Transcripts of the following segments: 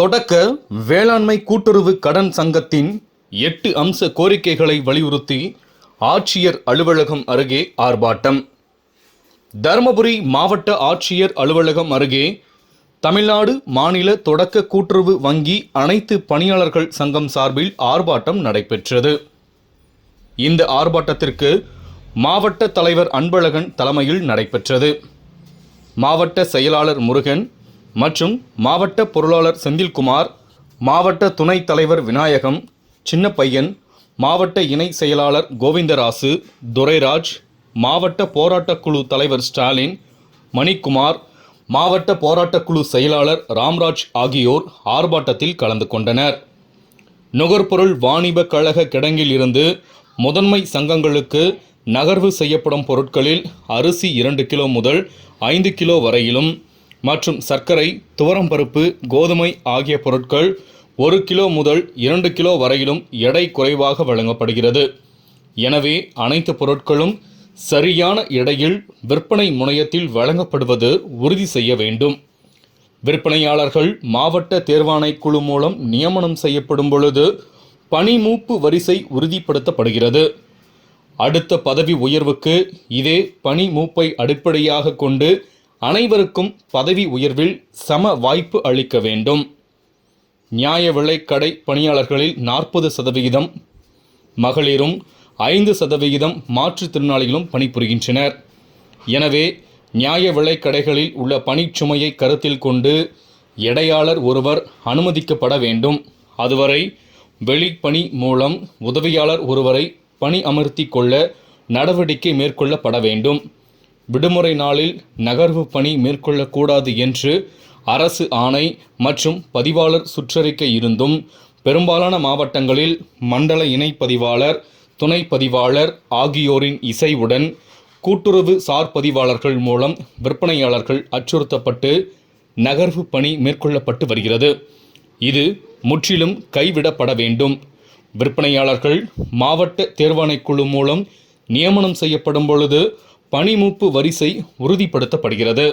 தொடக்க வேளாண்மை கூட்டுறவு கடன் சங்கத்தின் எட்டு அம்ச கோரிக்கைகளை வலியுறுத்தி ஆட்சியர் அலுவலகம் அருகே ஆர்ப்பாட்டம். தருமபுரி மாவட்ட ஆட்சியர் அலுவலகம் அருகே தமிழ்நாடு மாநில தொடக்க கூட்டுறவு வங்கி அனைத்து பணியாளர்கள் சங்கம் சார்பில் ஆர்ப்பாட்டம் நடைபெற்றது. இந்த ஆர்ப்பாட்டத்திற்கு மாவட்ட தலைவர் அன்பழகன் தலைமையில் நடைபெற்றது. மாவட்ட செயலாளர் முருகன் மற்றும் மாவட்ட பொருளாளர் செந்தில்குமார் மாவட்ட துணைத் தலைவர் விநாயகம் சின்னப்பையன் மாவட்ட இணை செயலாளர் கோவிந்தராசு துரைராஜ் மாவட்ட போராட்டக்குழு தலைவர் ஸ்டாலின் மணிக்குமார் மாவட்ட போராட்டக்குழு செயலாளர் ராம்ராஜ் ஆகியோர் ஆர்ப்பாட்டத்தில் கலந்து கொண்டனர். நுகர்பொருள் வாணிப கழக கிடங்கில் இருந்து முதன்மை சங்கங்களுக்கு நகர்வு செய்யப்படும் பொருட்களில் அரிசி இரண்டு கிலோ முதல் ஐந்து கிலோ வரையிலும் மற்றும் சர்க்கரை துவரம்பருப்பு கோதுமை ஆகிய பொருட்கள் ஒரு கிலோ முதல் இரண்டு கிலோ வரையிலும் எடை குறைவாக வழங்கப்படுகிறது. எனவே அனைத்து பொருட்களும் சரியான எடையில் விற்பனை முனையத்தில் வழங்கப்படுவது உறுதி செய்ய வேண்டும். விற்பனையாளர்கள் மாவட்ட தேர்வாணை குழு மூலம் நியமனம் செய்யப்படும் பொழுது பணிமூப்பு வரிசை உறுதிப்படுத்தப்படுகிறது. அடுத்த பதவி உயர்வுக்கு இதே பணி மூப்பை அடிப்படையாக கொண்டு அனைவருக்கும் பதவி உயர்வில் சம வாய்ப்பு அளிக்க வேண்டும். நியாய விலைக்கடை பணியாளர்களில் நாற்பது சதவிகிதம் மகளிரும் ஐந்து சதவிகிதம் மாற்றுத்திறனாளிகளும் பணிபுரிகின்றனர். எனவே நியாய விலைக்கடைகளில் உள்ள பணிச்சுமையை கருத்தில் கொண்டு எடையாளர் ஒருவர் அனுமதிக்கப்பட வேண்டும். அதுவரை வெளிப்பணி மூலம் உதவியாளர் ஒருவரை பணி அமர்த்தி கொள்ள நடவடிக்கை மேற்கொள்ளப்பட வேண்டும். விடுமுறை நாளில் நகர்வு பணி மேற்கொள்ளக்கூடாது என்று அரசு ஆணை மற்றும் பதிவாளர் சுற்றறிக்கை இருந்தும் பெரும்பாலான மாவட்டங்களில் மண்டல இணை பதிவாளர் துணை பதிவாளர் ஆகியோரின் இசைவுடன் கூட்டுறவு சார் பதிவாளர்கள் மூலம் விற்பனையாளர்கள் அச்சுறுத்தப்பட்டு நகர்வு பணி மேற்கொள்ளப்பட்டு வருகிறது. இது முற்றிலும் கைவிடப்பட வேண்டும். விற்பனையாளர்கள் மாவட்ட தேர்வாணைக்குழு மூலம் நியமனம் செய்யப்படும் பொழுது பணிமூப்பு வரிசை உறுதிப்படுத்தப்படுகிறது.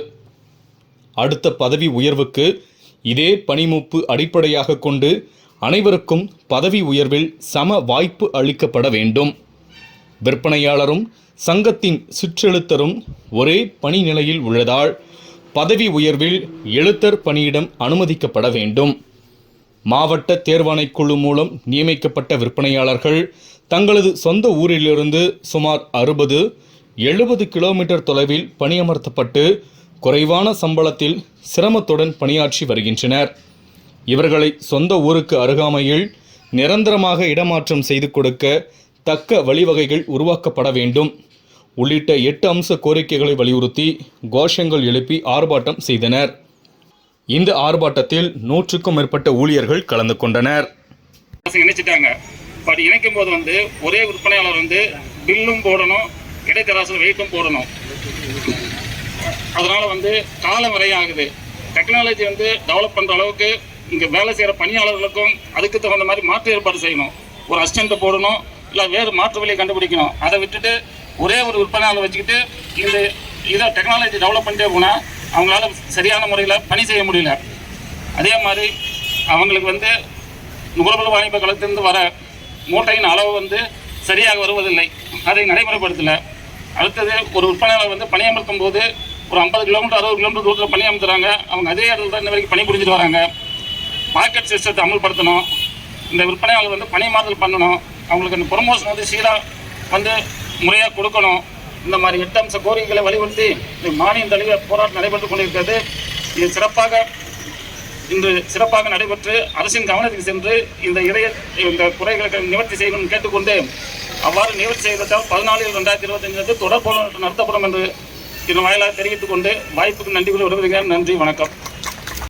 அடுத்த பதவி உயர்வுக்கு இதே பணிமூப்பு அடிப்படையாக கொண்டு அனைவருக்கும் பதவி உயர்வில் சம வாய்ப்பு அளிக்கப்பட வேண்டும். விற்பனையாளரும் சங்கத்தின் சுற்றெழுத்தரும் ஒரே பணி நிலையில் உள்ளதால் பதவி உயர்வில் எழுத்தர் பணியிடம் அனுமதிக்கப்பட வேண்டும். மாவட்ட தேர்வாணைக்குழு மூலம் நியமிக்கப்பட்ட விற்பனையாளர்கள் தங்களது சொந்த ஊரிலிருந்து சுமார் அறுபது எழுபது கிலோமீட்டர் தொலைவில் பணியமர்த்தப்பட்டு குறைவான சம்பளத்தில் சிரமத்துடன் பணியாற்றி வருகின்றனர். இவர்களை சொந்த ஊருக்கு அருகாமையில் நிரந்தரமாக இடமாற்றம் செய்து கொடுக்க தக்க வழிவகைகள் உருவாக்கப்பட வேண்டும். உள்ளிட்ட எட்டு அம்ச கோரிக்கைகளை வலியுறுத்தி கோஷங்கள் எழுப்பி ஆர்ப்பாட்டம் செய்தனர். இந்த ஆர்ப்பாட்டத்தில் நூற்றுக்கும் மேற்பட்ட ஊழியர்கள் கலந்து கொண்டனர். இணைச்சிட்டாங்க. பட் இணைக்கும் போது வந்து ஒரே விற்பனையாளர் வந்து பில்லும் போடணும் இடைத்தராசில் வெயிட்டும் போடணும். அதனால் வந்து காலம் வரையாகுது. ஆகுது டெக்னாலஜி வந்து டெவலப் பண்ணுற அளவுக்கு இங்கே வேலை செய்கிற பணியாளர்களுக்கும் அதுக்கு தகுந்த மாதிரி மாற்று ஏற்பாடு செய்யணும். ஒரு அசிஸ்டண்ட்டை போடணும் இல்லை வேறு மாற்று வழியை கண்டுபிடிக்கணும். அதை விட்டுட்டு ஒரே ஒரு விற்பனையாளர் வச்சுக்கிட்டு இந்த இதை டெக்னாலஜி டெவலப் பண்ணிட்டே போனால் அவங்களால சரியான முறையில் பணி செய்ய முடியல. அதே மாதிரி அவங்களுக்கு வந்து நுகர்வு வாணிப களத்திலிருந்து வர மூட்டையின் அளவு வந்து சரியாக வருவதில்லை. அதை நடைமுறைப்படுத்தலை. அடுத்தது ஒரு விற்பனையாளர் வந்து பணியமர்த்தும் போது ஒரு ஐம்பது கிலோமீட்டர் அறுபது கிலோமீட்டர் தூரத்தில் பணியமர்த்துறாங்க. அவங்க அதே இடத்துல தான் இன்ன வரைக்கும் பணி புரிஞ்சுட்டு வராங்க. மார்க்கெட் சிஸ்டத்தை அமல்படுத்தணும். இந்த விற்பனையாளர் வந்து பணி மாறுதல் பண்ணணும். அவங்களுக்கு அந்த ப்ரொமோஷன் வந்து சீராக வந்து முறையாக கொடுக்கணும். இந்த மாதிரி எட்டு அம்ச கோரிக்கைகளை வலியுறுத்தி இந்த மானியம் தழுவிய போராட்டம் நடைபெற்று கொண்டிருக்கிறது. இது சிறப்பாக இன்று சிறப்பாக நடைபெற்று அரசின் கவனத்துக்கு சென்று இந்த இடைய இந்த குறைகளை நிவர்த்தி செய்யணும்னு கேட்டுக்கொண்டு அவ்வாறு நிவர்த்தி செய்ததால் பதினாலு ரெண்டாயிரத்தி இருபத்தஞ்சு தொடர் போராட்டம் நடத்தப்படும் என்று இதன் வாயிலாக தெரிவித்துக் கொண்டு வாய்ப்புக்கு நன்றி கூறி வருகிறேன் நன்றி வணக்கம்.